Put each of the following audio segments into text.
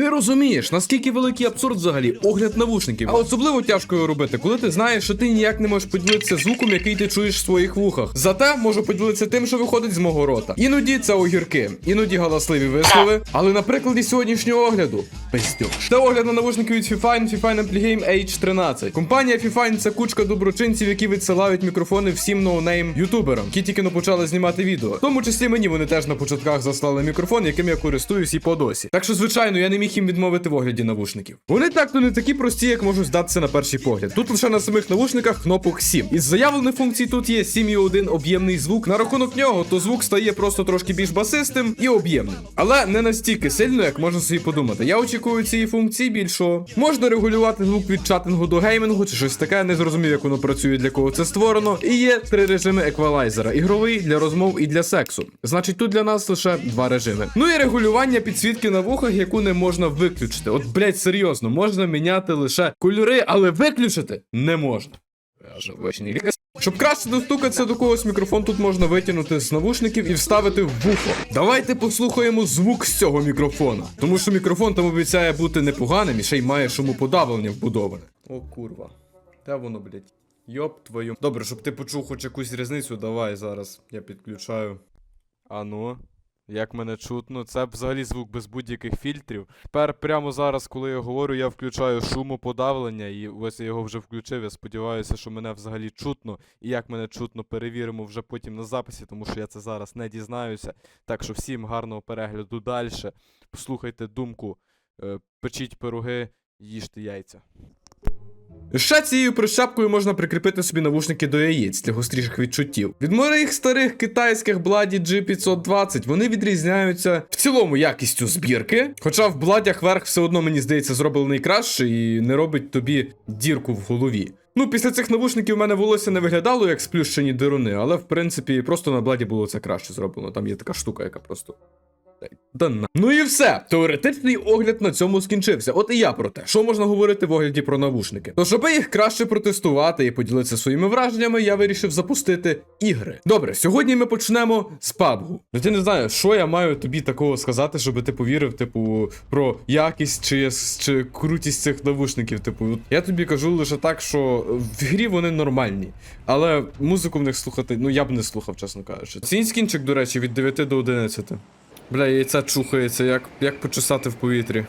Ти розумієш, наскільки великий абсурд взагалі огляд навушників. А особливо тяжко його робити, коли ти знаєш, що ти ніяк не можеш поділитися звуком, який ти чуєш в своїх вухах. Зате можу поділитися тим, що виходить з мого рота. Іноді це огірки, іноді галасливі вислови. Але на прикладі сьогоднішнього огляду пиздюк. Це огляд на навушники від Fifine, Fifine Amplігame H13. Компанія Fifine це кучка доброчинців, які відсилають мікрофони всім ноунейм ютуберам, які тільки но почали знімати відео. В тому числі мені вони теж на початках заслали мікрофон, яким я користуюсь і по досі. Так що, звичайно, я не міг їм відмовити в огляді навушників. Вони так-то не такі прості, як можуть здатися на перший погляд. Тут лише на самих навушниках кнопок 7. Із заявлених функцій тут є 7,1 об'ємний звук. На рахунок нього, то звук стає просто трошки більш басистим і об'ємним. Але не настільки сильно, як можна собі подумати. Я очікую цієї функції більшого. Можна регулювати звук від чатингу до геймінгу чи щось таке, не зрозумів, як воно працює, для кого це створено. І є три режими еквалайзера: ігровий для розмов і для сексу. Значить, тут для нас лише два режими. Ну і регулювання підсвітки на вухах, яку не можна виключити. От, блять, серйозно, можна міняти лише кольори, але виключити не можна. Щоб краще достукатися до когось, мікрофон тут можна витягнути з навушників і вставити в вухо. Давайте послухаємо звук з цього мікрофона. Тому що мікрофон там обіцяє бути непоганим і ще й має шумоподавлення вбудоване. О, курва. Де воно, блять? Йоп твою. Добре, щоб ти почув хоч якусь різницю, давай зараз. Я підключаю. А ну, як мене чутно, це взагалі звук без будь-яких фільтрів. Тепер прямо зараз, коли я говорю, я включаю шумоподавлення, і ось я його вже включив. Я сподіваюся, що мене взагалі чутно. І як мене чутно, перевіримо вже потім на записі, тому що я це зараз не дізнаюся. Так що всім гарного перегляду далі. Послухайте думку, е, печіть пироги, їжте яйця. Ще цією прищепкою можна прикріпити собі навушники до яєць для гостріших відчуттів. Від моїх старих китайських Bladdy G520 вони відрізняються в цілому якістю збірки. Хоча в бладях верх все одно, мені здається, зроблений краще і не робить тобі дірку в голові. Ну, після цих навушників в мене волосся не виглядало як сплющені дируни, але в принципі просто на бладі було це краще зроблено. Там є така штука, яка просто. Да на. Ну і все. Теоретичний огляд на цьому скінчився. От і я про те, що можна говорити в огляді про навушники. Тож, аби їх краще протестувати і поділитися своїми враженнями, я вирішив запустити ігри. Добре, сьогодні ми почнемо з PUBG. Ну ти не знаю, що я маю тобі такого сказати, щоб ти повірив, типу, про якість чи, чи крутість цих навушників. Типу, я тобі кажу лише так, що в грі вони нормальні. Але музику в них слухати, ну я б не слухав, чесно кажучи. Цінь скінчик, до речі, від 9 до 11. Бля, яйця чухається, як, як почесати в повітрі.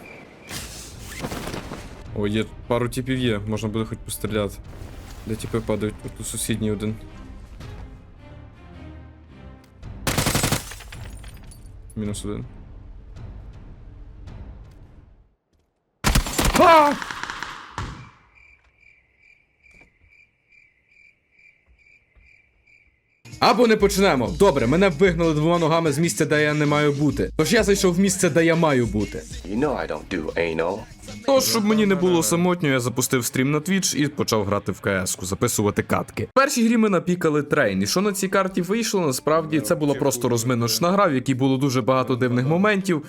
О, є пару типів є, можна буде хоч постріляти. Де типи падають, тут сусідній один. Мінус один. А! Або не почнемо. Добре, мене вигнали двома ногами з місця, де я не маю бути. Тож я зайшов в місце, де я маю бути. You know I don't do anal. Тож, щоб мені не було самотньо, я запустив стрім на Twitch і почав грати в КС-ку, записувати катки. В першій грі ми напікали трейн. І що на цій карті вийшло, насправді це була просто розминочна гра, в якій було дуже багато дивних моментів.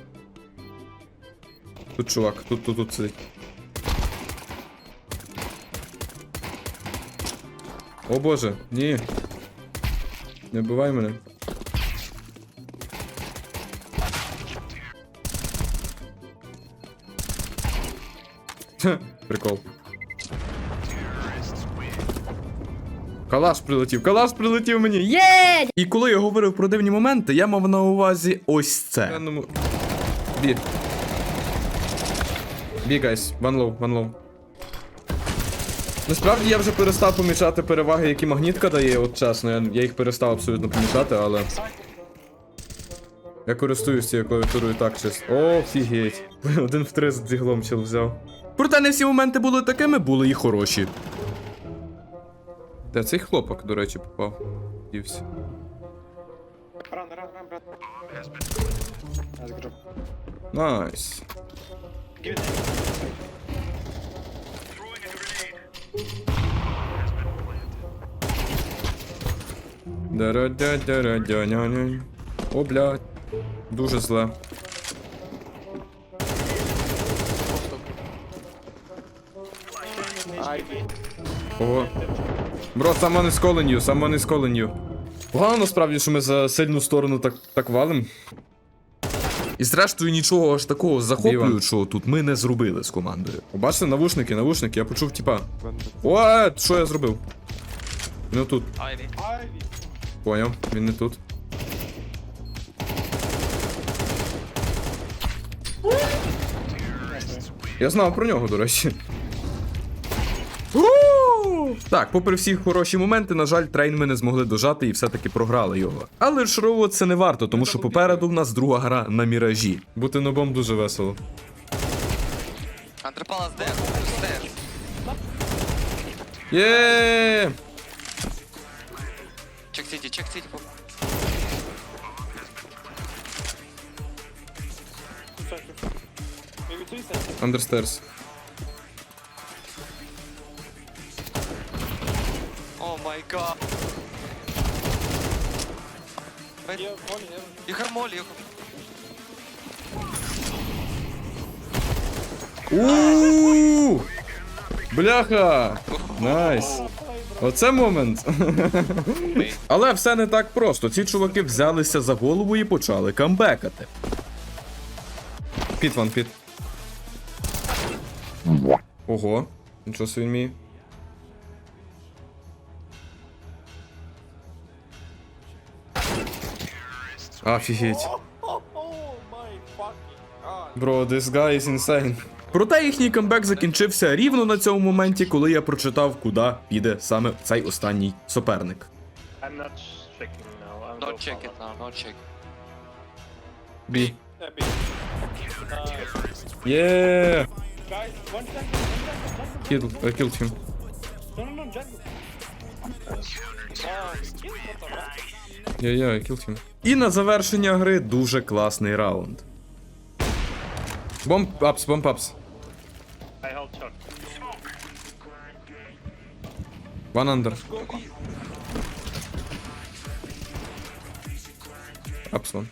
Тут чувак, тут, тут, тут сидить. О боже, ні. Не вбивай мене. Прикол. Калаш прилетів, калаш прилетів мені. Є! І коли я говорив про дивні моменти, я мав на увазі ось це. Бі. Бі, гайс, one low, one low. Насправді я вже перестав помічати переваги, які магнітка дає, от чесно, я, я їх перестав абсолютно помічати, але. Я користуюсь цією клавіатурою так чисто. О, фігеть. Один в три з діглом чел взяв. Проте не всі моменти були такими, були і хороші. Де цей хлопок, до речі, попав? Дівся. Найс. Да-да-да-да-да-ня-ня. О, блядь. Дуже зле. Ого. Бро, someone is calling you, someone is calling you. Погано насправді, що ми за сильну сторону так, так валим. І зрештою нічого аж такого захоплюючого тут ми не зробили з командою. Бачите, навушники, навушники, я почув, типа. О, що я зробив? Він тут. Поняв, він не тут. Я знав про нього, до речі. Так, попри всі хороші моменти, на жаль, трейн ми не змогли дожати і все-таки програли його. Але розчаровувати це не варто, тому що попереду в нас друга гра на міражі. Бути нобом дуже весело. Антропала з. Є! Чек сіті, чек сіті. Understairs. Май гад. You have molly, you have... у Бляха! Найс! Оце момент. Але все не так просто. Ці чуваки взялися за голову і почали камбекати. Піт ван піт. Ого, нічого собі він вміє. Офігеть. Бро, this guy is insane. Проте їхній камбек закінчився рівно на цьому моменті, коли я прочитав, куди піде саме цей останній суперник. I'm not checking now. I'm Don't go check for it now, don't check. Бі. Yeah, big. Uh, Є. guys, one jungle, one jungle, jungle. Kill, I killed him. No, no, no, jungle. Uh, yeah, I. І на завершення гри дуже класний раунд. Бомб апс, бомб апс. One under. Апс one.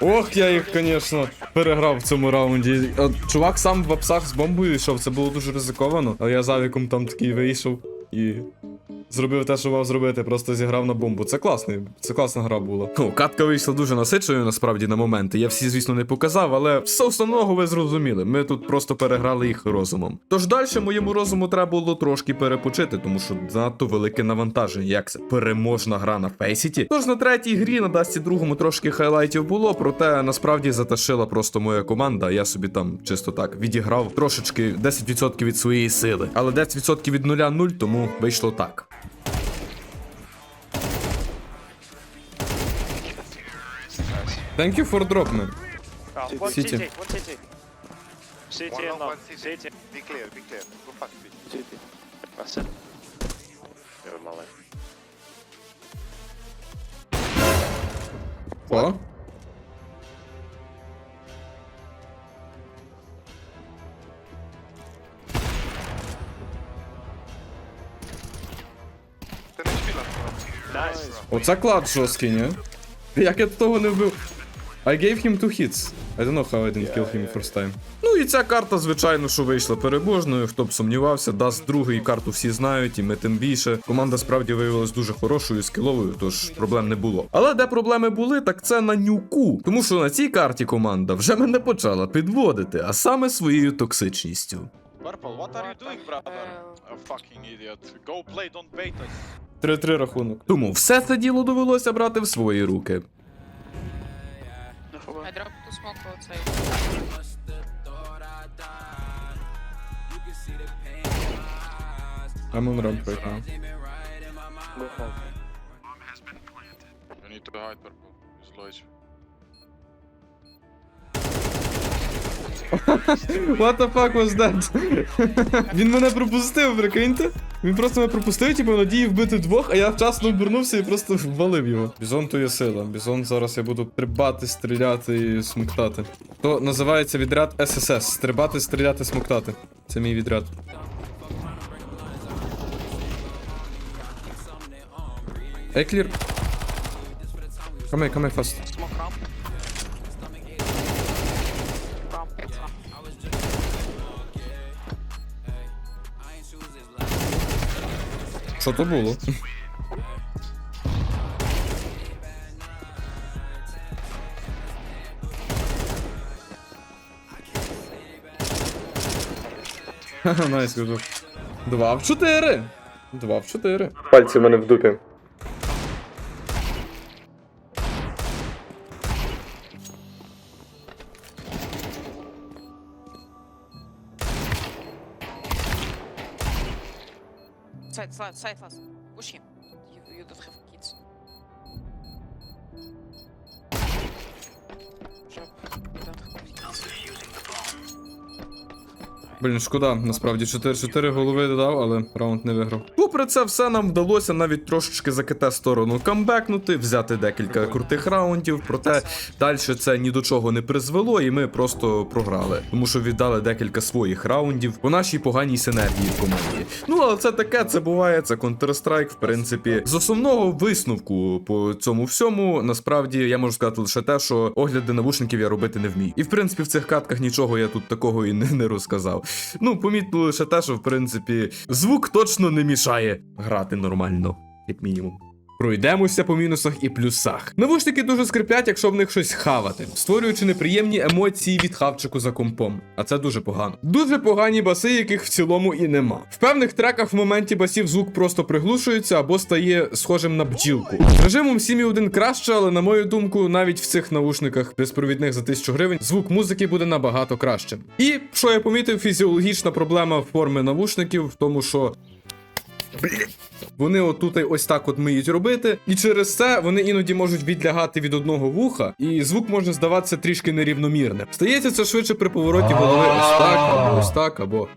Ох, я їх, звісно, переграв в цьому раунді. Чувак сам в апсах з бомбою йшов, це було дуже ризиковано. Але я завіком авіком там такий вийшов і зробив те, що мав зробити, просто зіграв на бомбу. Це класний, це класна гра була. Ну, катка вийшла дуже насиченою, насправді, на моменти. Я всі, звісно, не показав, але все основного ви зрозуміли. Ми тут просто переграли їх розумом. Тож далі моєму розуму треба було трошки перепочити, тому що занадто велике навантаження. Як це переможна гра на фейсіті. Тож на третій грі на Дасті другому трошки хайлайтів було, проте насправді заташила просто моя команда. Я собі там чисто так відіграв трошечки 10% від своєї сили. Але 10% від нуля нуль, тому вийшло так. Thank you for drop, man. Uh, one City. city, one city. City One and one city. city. Be clear, be clear. Go fast, be. City. That's it. You're. О. Nice. Оце клад жорсткий, ні? Як я того не вбив? I gave him two hits. I don't know how I didn't kill him first time. Ну і ця карта, звичайно, що вийшла переможною. Хто б сумнівався, дасть другий карту всі знають, і ми тим більше. Команда справді виявилась дуже хорошою, скіловою, тож проблем не було. Але де проблеми були, так це на нюку. Тому що на цій карті команда вже мене почала підводити, а саме своєю токсичністю. Purple, what are you doing, brother? A fucking idiot. Go play, don't bait us. 3-3 рахунок. Тому все це діло довелося брати в свої руки. I dropped to smoke outside. I'm on ramp right now. Go for Bomb has been planted. You need to hide purple. He's low What the fuck was that? Він мене пропустив, прикиньте? Він просто мене пропустив, типу, в надії вбити двох, а я вчасно обернувся і просто ввалив його. Бізон то є сила. Бізон зараз я буду стрибати, стріляти і смоктати. То називається відряд ССС. Стрибати, стріляти, смоктати. Це мій відряд. Еклір. Камей, камей фаст. Smoke ramp. Що то було? Найс, кузов. Два в чотири. Два в чотири. Пальці в мене в дупі. Sluit, zijglas. Wusje. Dat geeft Блін, шкода, насправді 4-4 голови додав, але раунд не виграв. Попри це все нам вдалося навіть трошечки за КТ сторону камбекнути, взяти декілька крутих раундів, проте далі це ні до чого не призвело, і ми просто програли. Тому що віддали декілька своїх раундів по нашій поганій синергії в команді. Ну, але це таке, це буває, це Counter-Strike, в принципі. З основного висновку по цьому всьому, насправді, я можу сказати лише те, що огляди навушників я робити не вмію. І в принципі в цих катках нічого я тут такого і не, не розказав. Ну, помітно лише те, що в принципі звук точно не мішає грати нормально, як мінімум. Пройдемося по мінусах і плюсах. Навушники дуже скриплять, якщо в них щось хавати, створюючи неприємні емоції від хавчику за компом. А це дуже погано. Дуже погані баси, яких в цілому і нема. В певних треках в моменті басів звук просто приглушується або стає схожим на бджілку. З режимом 7.1 краще, але на мою думку, навіть в цих навушниках безпровідних за 1000 гривень звук музики буде набагато кращим. І що я помітив, фізіологічна проблема форми навушників в тому, що вони отут ось так от миють робити, і через це вони іноді можуть відлягати від одного вуха, і звук може здаватися трішки нерівномірним. Стається це швидше при повороті голови ось так, або ось так, або.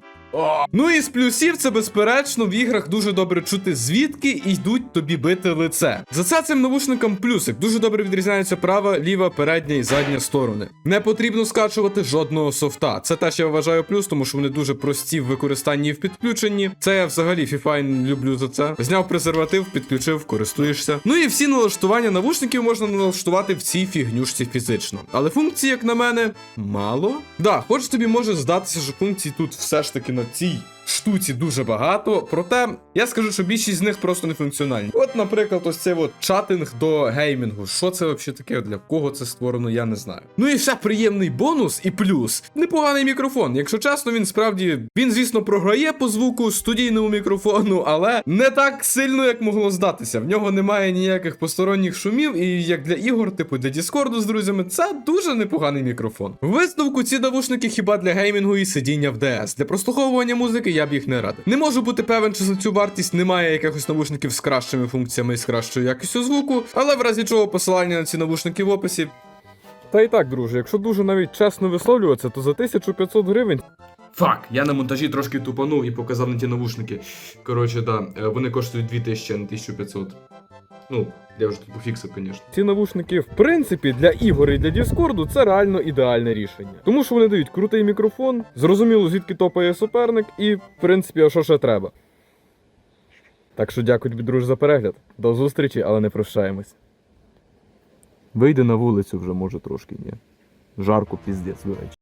Ну і з плюсів це безперечно в іграх дуже добре чути, звідки йдуть тобі бити лице. За це цим навушникам плюсик дуже добре відрізняються права, ліва, передня і задня сторони. Не потрібно скачувати жодного софта. Це теж я вважаю плюс, тому що вони дуже прості в використанні і в підключенні. Це я взагалі фіфайн люблю за це. Зняв презерватив, підключив, користуєшся. Ну і всі налаштування навушників можна налаштувати в цій фігнюшці фізично. Але функцій, як на мене, мало. Да, хоч тобі може здатися, що функцій тут все ж таки на цій штуці дуже багато. Проте я скажу, що більшість з них просто не функціональні. От, наприклад, ось цей от чатинг до геймінгу. Що це взагалі таке? Для кого це створено, я не знаю. Ну і ще приємний бонус і плюс. Непоганий мікрофон. Якщо чесно, він справді він, звісно, програє по звуку студійному мікрофону, але не так сильно, як могло здатися. В нього немає ніяких посторонніх шумів, і як для ігор, типу для Діскорду з друзями, це дуже непоганий мікрофон. Висновку ці навушники хіба для геймінгу і сидіння в ДС. Для прослуховування музики я б їх не радив. Не можу бути певен, чи за цю вартість немає якихось навушників з кращими функціями і з кращою якістю звуку, але в разі чого посилання на ці навушники в описі. Та і так, друже, якщо дуже навіть чесно висловлюватися, то за 1500 гривень. Фак, я на монтажі трошки тупанув і показав на ті навушники. Коротше, да, е, вони коштують 2000, а не 1500. Ну, я вже тут пофіксив, звісно. Ці навушники, в принципі, для ігор і для Діскорду це реально ідеальне рішення. Тому що вони дають крутий мікрофон, зрозуміло, звідки топає суперник, і, в принципі, а що ще треба. Так що дякую тобі, друже, за перегляд. До зустрічі, але не прощаємось. Вийди на вулицю вже, може, трошки, ні. Жарко, піздець, до речі.